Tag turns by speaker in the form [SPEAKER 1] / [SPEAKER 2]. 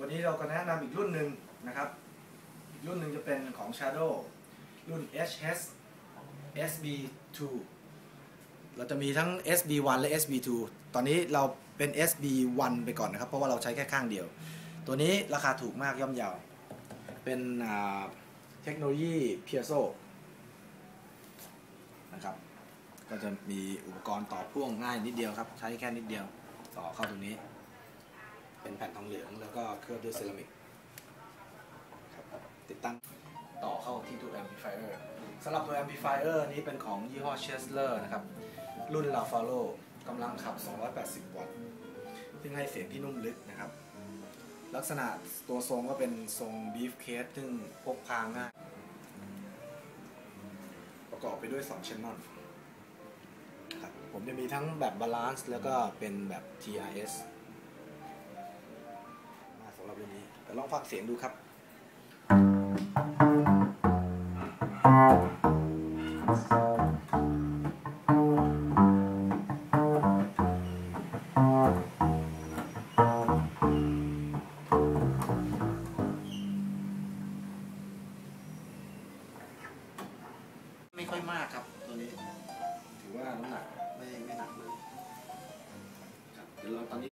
[SPEAKER 1] วันนี้เราก็แนะนำอีกรุ่นหนึ่งนะครับ อีกรุ่นหนึ่งจะเป็นของ Shadow รุ่น HS SB2 เราจะมีทั้ง SB1 และ SB2 ตอนนี้เราเป็น SB1 ไปก่อนนะครับ เพราะว่าเราใช้แค่ข้างเดียว ตัวนี้ราคาถูกมากย่อมเยาว เป็นเทคโนโลยี Piezo นะครับ ก็จะมีอุปกรณ์ต่อพ่วงง่ายนิดเดียวครับ ใช้แค่นิดเดียวต่อเข้าตรงนี้ เป็นแผ่นทองเหลืองแล้วก็เคลือบด้วยเซรามิกครับติดตั้งต่อเข้าที่ตัว amplifier สำหรับตัว amplifier นี้เป็นของยี่ห้อ Chesler นะครับ รุ่น Lafalo กำลังขับ 280 วัตต์ซึ่งให้เสียงที่นุ่มลึกนะครับ ลักษณะตัวทรงก็เป็นทรง beef case ซึ่งพกพาง่าย ประกอบไปด้วย2 channel ครับผมจะมีทั้งแบบบาลานซ์แล้วก็เป็นแบบ TRS แต่ลองฟังเสียงดูครับ ไม่ค่อยมากครับตัวนี้ ถือว่าน้ำหนักไม่ไม่หนักเลยครับเดี๋ยวเราตอนนี้